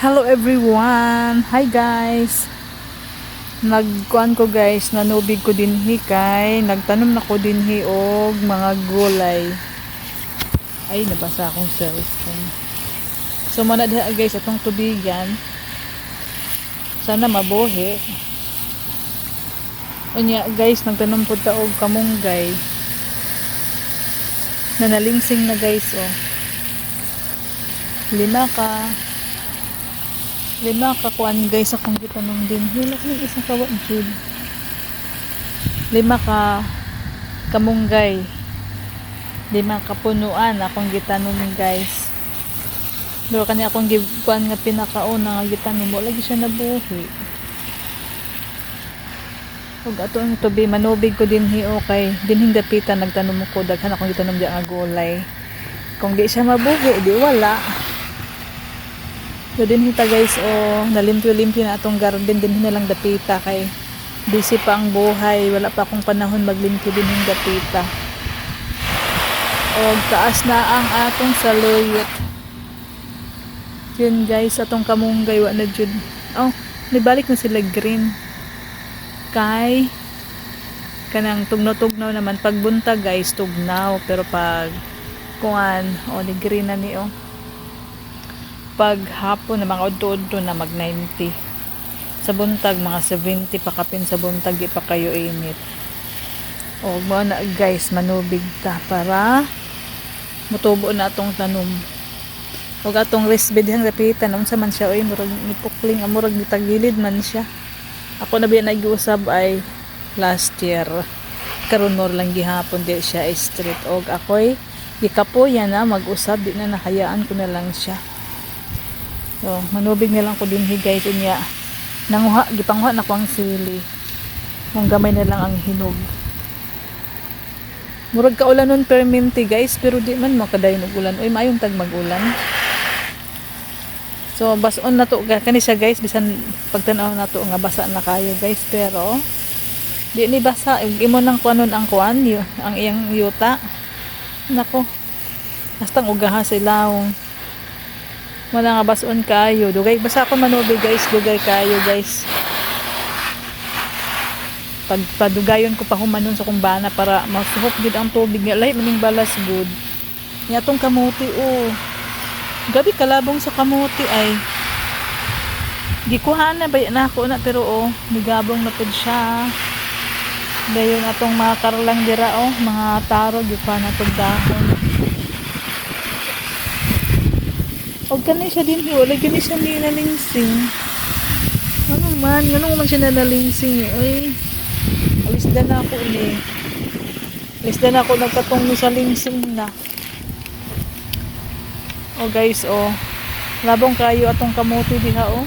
Hello everyone! Hi guys! Nagkuan ko guys, nanubig ko din hikay, nagtanom na ko din hi og mga gulay. Ay, nabasa akong cellphone. So, muna diha guys, atong tubigan. Sana mabuhi. Unya guys, nagtanom po ta og kamunggay. Nanalingsing na guys, oh. Lima ka. Lima ka kuan guys akong gitanong din. Hilak ng isang kawa jud. Lima ka kamunggay. Lima ka punuan akong gitanong guys. Pero kani akong gikuan nga pinakauna nga gitanong mo lagi siya nabuhi. Ug ato ang tubi manubig ko din hi okay. Dinhing dapitan nagtanom ko daghan akong gitanong di nga gulay. Kung di siya mabuhi, di wala. So din hita guys. O nalimpyo-limpyo na atong garden. Din na lang dapita kay busy pa ang buhay. Wala pa akong panahon maglimpyo din yung dapita. O taas na ang atong saluyot. Yun guys. Atong kamunggay wa na jud. Oh nibalik na sila green. Kay kanang tugnaw-tugnaw naman. Pag buntag guys tugnaw. Pero pag kuan o ni green na ni oh pag hapon na mga udto-udto na mag 90 sa buntag mga 70 pa kapin sa buntag di pa kayo init. O mo na guys manubig ta para mutubo na atong tanom. O atong resbed hang rapitan unsa man siya oy murag nipukling amurag nitagilid man siya. Ako na biya nag-usab ay last year. Karon mo lang gihapon di siya street og ako'y gikapoy na mag-usab di na nakayaan ko na lang siya So, manubig na lang ko din higay niya. Nanguha, gipanghuha na ko ang sili. Nang gamay na lang ang hinog. Murag ka ulan nun perminti guys, pero di man makadayon og ulan. Uy, maayong tag mag-ulan. So, bason na to. Kani siya guys, bisan pagtanaw na to nga basa na kayo guys. Pero, di ni basa. Imo nang kuanon ang kuan, ang iyang yuta. Nako. Hastang ugaha sa ilawong wala nga bason kayo. Dugay basta ako manubig guys. Dugay kayo guys. Pag padugayon ko pa humanon sa kumbana para masuhok gid ang tubig nga lahi maning balas good. Nya tong kamuti oh. Gabi kalabong sa kamuti ay. Gikuha na ba na ako na pero oh nigabong na pud siya. Dayon atong mga karlang dira oh. Mga taro gikuha na pud dahon Og kani siya din wala gani siya ni nalingsing. Ano man, ano man siya nalingsing oy. Alis na na ako ni. Alis na na ako nagkatong ni sa lingsing na. Oh guys, oh. Labong kayo atong kamote diha oh.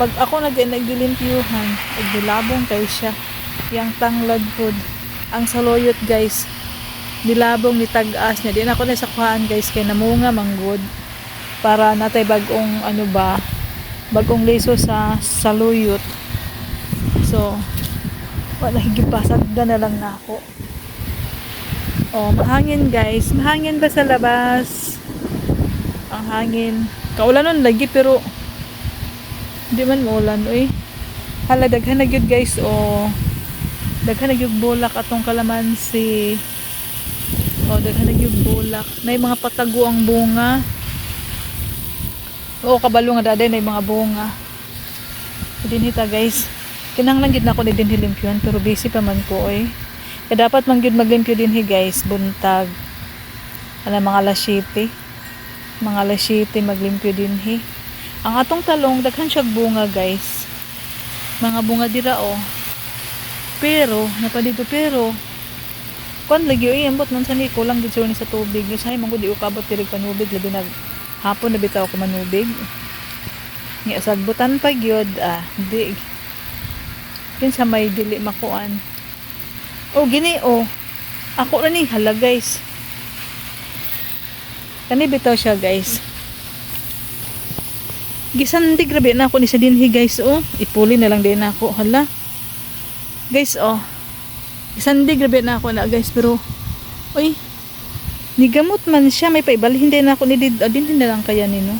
Pag ako nag naglilimpyuhan, og dilabong kay siya. Yang tanglad food. Ang saloyot guys. Dilabong ni tag-as niya. Di na ako na sa kuhaan guys kay namunga manggod para natay bagong ano ba bagong liso sa saluyot so wala higipasagda na lang na ako. Oh mahangin guys. Mahangin ba sa labas? Ang hangin. Kaulan nun lagi pero di man maulan uy. Hala daghan na gyud guys oh daghan na bulak atong kalamansi. Oh daghan na gyud bulak. Na mga patago ang bunga Oo, kabalo nga daday na mga bunga. Din hita guys. Kinahanglan gid na ako ni din pero busy pa man ko oy. Kaya dapat man gid maglimpyo din hi guys, buntag. Ano mga 7. Mga 7 maglimpyo din hi. Ang atong talong daghan siya bunga guys. Mga bunga dira oh. Pero napadito pero kon lagi oy ambot man sa ni kulang gid sa tubig. Usahay man gud di ukabot diri panubig labi nag hapon na bitaw ko manubig. Nga sagbutan pa gyud ah di. Kinsa may dili makuan. Oh gini oh. Ako ra ni hala guys. Kani bitaw siya guys. Gisandig grabe na ako ni sa dinhi guys oh. Ipuli na lang din ako hala. Guys oh. Gisandig grabe na ako na guys pero oy Nigamot man siya, may paibalhin din ako ni Did, adin din na lang kaya nino.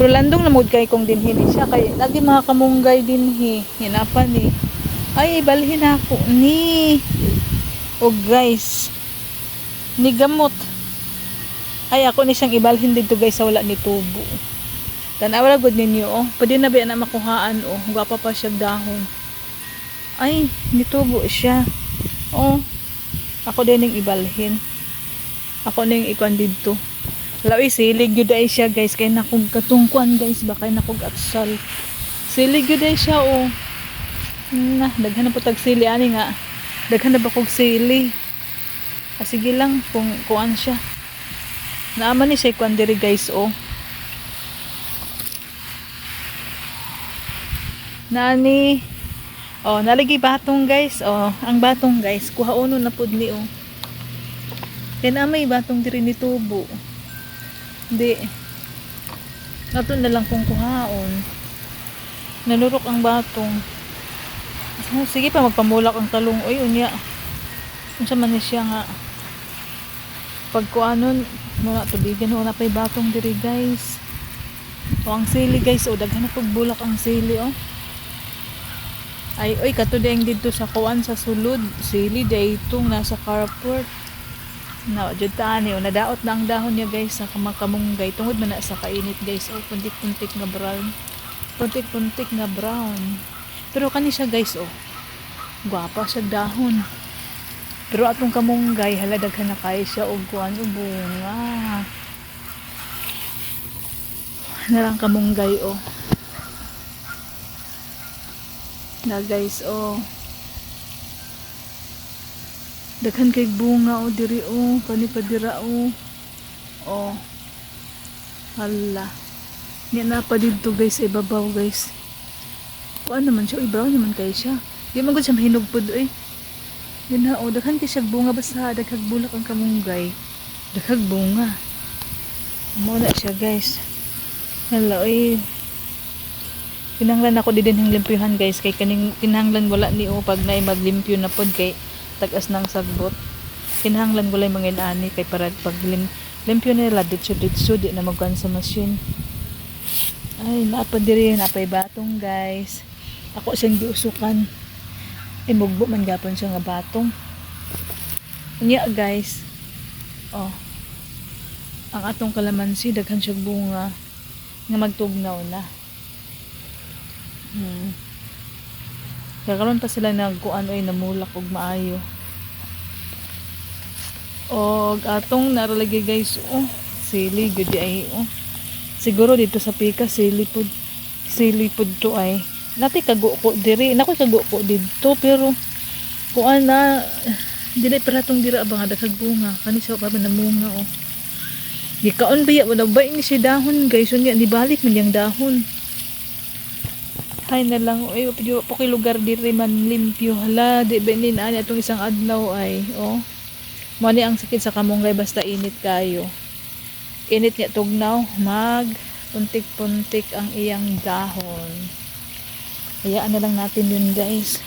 Pero landong na kay kong dinhi ni siya kay lagi mga kamunggay dinhi. Hinapan ni. Ay ibalhin ako ni. O guys. Ni gamot. Ay ako ni siyang ibalhin dito guys sa wala ni tubo. Tanawa ra gud ninyo oh. Pwede na ba na makuhaan oh. Gwapa pa siya dahon. Ay, nitubo siya. Oh. Ako din yung ibalhin. Ako na yung ikuan dito. Lawi, silig yun ay siya guys. Kaya nakog katungkuan guys. Baka nakog aksal. Silig yun ay siya oh. Na, daghan na po tag sili. Ani nga. Daghan na ba kog sili. Ah, sige lang kung kuan siya. Naaman ni siya ikuan diri guys oh. Nani. Oh, nalagi batong guys. Oh, ang batong guys, kuha uno na pud ni oh. Yan amay batong diri ni tubo. Di. Nato na lang kung kuhaon. Nanurok ang batong. Oh, sige pa magpamulak ang talong. Uy, unya. Unsa man siya nga. Pag kuanon, muna tubigan na pa'y batong diri guys. O ang sili guys, o daghan na pagbulak ang sili oh. Ay, oy, kato ding dito sa kuan sa sulod. Sili daytong nasa carport. Na, jud tani, o nadaot na ang dahon niya guys sa kamakamunggay. Tungod man sa kainit guys. O, puntik-puntik nga brown. Puntik-puntik nga brown. Pero kani siya guys, oh. Gwapa siya dahon. Pero atong kamunggay, haladaghan na kaya siya og kuan o bunga. Narang kamunggay, oh. Na guys, oh. Daghan kay bunga oh diri oh, kani pa dira oh. Oh. Hala. Nya na pa dito guys, ibabaw guys. Kuan naman siya, ibaw naman kay siya. Di man gud siya mahinog pud eh. Yun na, oh, daghan kay siya bunga basta daghag bulak ang kamunggay. Daghag bunga. Mo na siya guys. Hello, eh. Kinahanglan ako di din hang limpyuhan guys kay kaning kinahanglan wala ni o pag naay maglimpyo na pod kay tagas ng sagbot. Kinahanglan wala mga ani kay para pag lim, limpyo nila ditso ditso di na magkuhan sa machine. Ay, napad diri napay batong guys. Ako siyang giusukan. Ay mugbo man gapon siya nga batong. Unya guys. Oh. Ang atong kalamansi daghan siya bunga nga magtugnaw na. Hmm. Kakaroon pa sila nag kuan oy namulak og maayo. Og atong naralagi guys oh sili gud ay oh. Siguro dito sa pika sili pud sili pud to ay. Nati kago ko diri, nako kago ko dito pero kuan na dili para tong dira ba nga daghag bunga kani sa pa namunga oh. Gikaon ba ya wala ba ni si dahon guys unya di balik man yang dahon. Hay na lang, ay, pwede po kay lugar diri man limpyo. Hala, di ba ni na itong isang adlaw ay, oh. Mani ang sakit sa kamunggay basta init kayo. Init niya tugnaw, mag puntik-puntik ang iyang dahon. Hayaan na lang natin yun guys.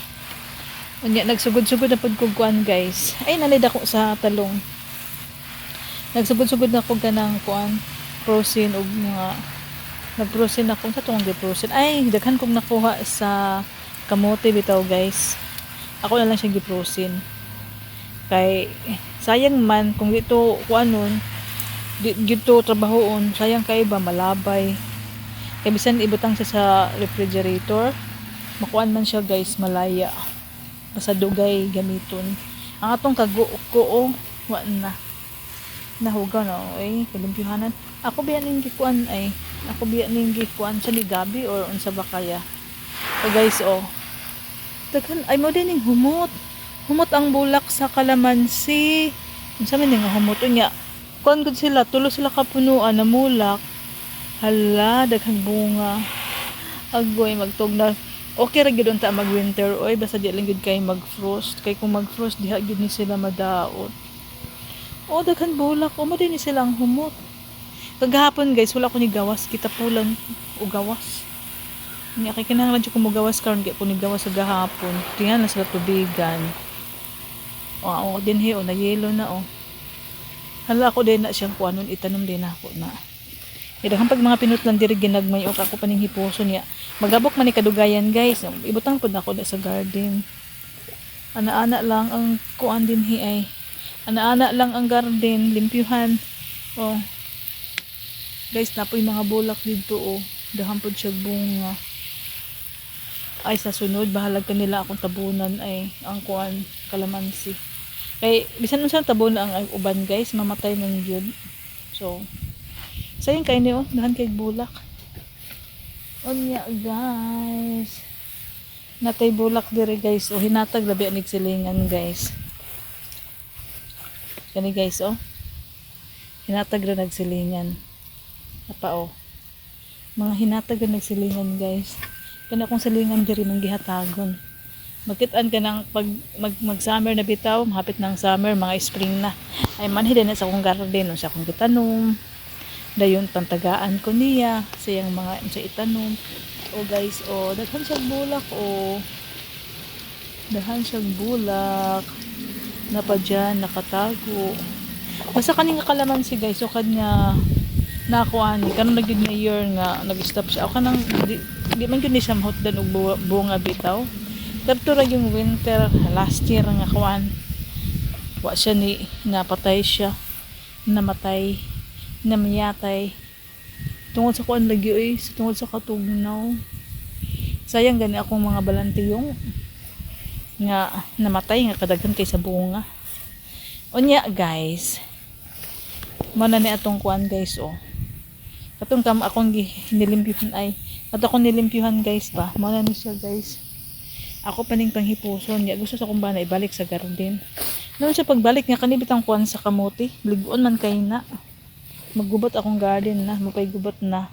Unya, nagsugod-sugod na pagkugkuan guys. Ay, nalid ako sa talong. Nagsugod-sugod na ako ganang kuan, prosin o mga nagprosin ako. Sa tong giprosin ay daghan kong nakuha sa kamote bitaw guys. Ako na lang siya giprosin kay sayang man kung dito kuanon di, dito trabahoon. Sayang kay ba malabay. Kay bisan ibutang siya sa refrigerator. Makuan man siya guys malaya. Basta dugay gamiton. Ang atong kago ko oh, wa na. Nahugaw na ay kalimpyuhanan. Ako biyan ning gikuan ay ako biya ning gikuan sa ni Gabi or unsa ba kaya? O guys oh. Daghan ay mo din humot. Humot ang bulak sa kalamansi. Unsa man ning humot? Unya kuan gud sila tulo sila kapunuan na mulak. Hala daghang bunga. Agoy magtog na okay ra gyud unta mag winter oy basta di lang gyud kay mag frost kay kung mag frost diha gyud ni sila madaot. Oh daghan bulak. O mo din ni silang humot Kagahapon guys, wala ko ni gawas. Kita pulan o gawas. Niya kay kinahanglan siya kumugawas karon kay ko ni gawas sa gahapon. Tingnan na sila tubigan. O, oh, din he, o, na yelo na o. Hala ako din na siyang kuanon, itanom din ako na. Idahan pag mga pinutlan diri ginagmay og ako paning hipuso niya. Magabok man ni kadugayan guys. Ibutang pud ako sa garden. Ana-ana lang ang kuan din hi ay. Ana-ana lang ang garden, limpyuhan. Oh. Guys, napoy mga bulak dito oh. Dahan pud siya bunga. Ay sa sunod bahalag kanila akong tabunan ay ang kuan kalamansi. Kay bisan unsa tabunan ang uban guys, mamatay man gyud. So, sayang kay ni oh, dahan kay bulak. Unya guys. Natay bulak diri guys. O hinatag labi anig silingan guys. Kani guys oh. Hinatag ra nagsilingan. Apa oh. Mga hinatag ra nagsilingan guys. Kana kung silingan diri nang gihatagon. Magkitaan ka ng pag mag, mag summer na bitaw, mahapit ng summer, mga spring na. Ay manhid na sa akong garden, sa akong gitanom. Dayon pantagaan ko niya sa iyang mga sa itanom. O guys, o daghan siya bulak o daghan siya bulak na pa dyan, nakatago. Basta kaning kalamansi guys, so kanya nakuha ni kanang nagid na year nga nag-stop siya. O kanang di, di man gyud ni siya mahutdan og bu- bunga bitaw. Tapos ra yung winter last year nga kuan. Wa siya ni nga patay siya. Namatay. Namiyatay. Tungod sa kuan lagi oy, sa tungod sa katugnaw. Sayang gani akong mga balantiyong nga namatay nga kadaghan kay sa bunga. Unya guys. Mana ni atong kuan guys oh. Katong kam akong nilimpyuhan ay. At akong nilimpyuhan guys ba. Mana ni siya guys. Ako paning panghipuson. Ya, gusto sa kong na ibalik sa garden. Noon siya pagbalik nga kanibit ang kuan sa kamuti. Liguon man kay na. Maggubot akong garden na. Mapay gubot na.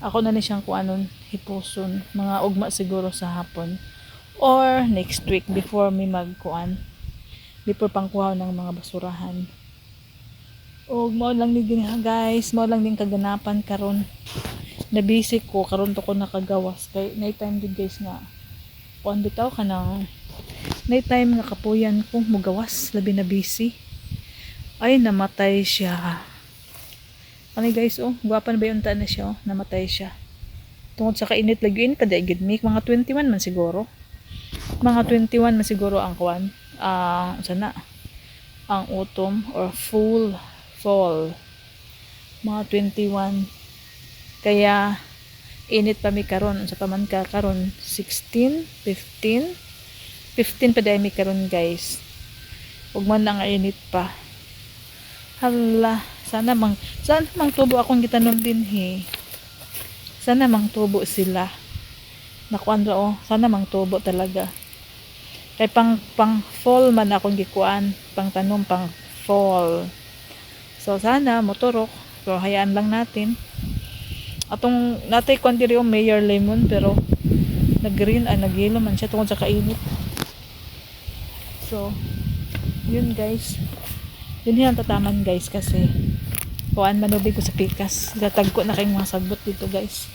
Ako na ni siyang kuanon hipuson. Mga ugma siguro sa hapon. Or next week before me magkuan. Before pangkuha ng mga basurahan. O mo lang ni gini guys, mo lang din kaganapan karon. Na busy ko karon to ko nakagawas kay night time din guys nga. Kuan bitaw ka ng night time nga kapuyan ko mugawas labi na busy. Ay namatay siya. Ano guys oh, gwapan ba yung na siya oh, namatay siya. Tungod sa kainit lagi in kada igid mi mga 21 man siguro. Mga 21 man siguro ang kuan. Ah, sana ang autumn or full fall. Mga 21. Kaya init pa mi karon sa paman ka karon 16, 15. 15 pa mi karon guys. Ug man lang init pa. Hala, sana mang sana mang tubo akong gitanom din he. Sana mang tubo sila. Nakuan ra oh, sana mang tubo talaga. Kay pang pang fall man akong gikuan, pang tanom pang fall. So sana motorok, pero hayaan lang natin. Atong natay kwan diri yung mayor lemon pero nag-green ay nag-yellow man siya tungkol sa kainit. So, yun guys. Yun yung tataman guys kasi kuan manubig ko sa pikas. Gatag ko na kayong mga sagbot dito guys.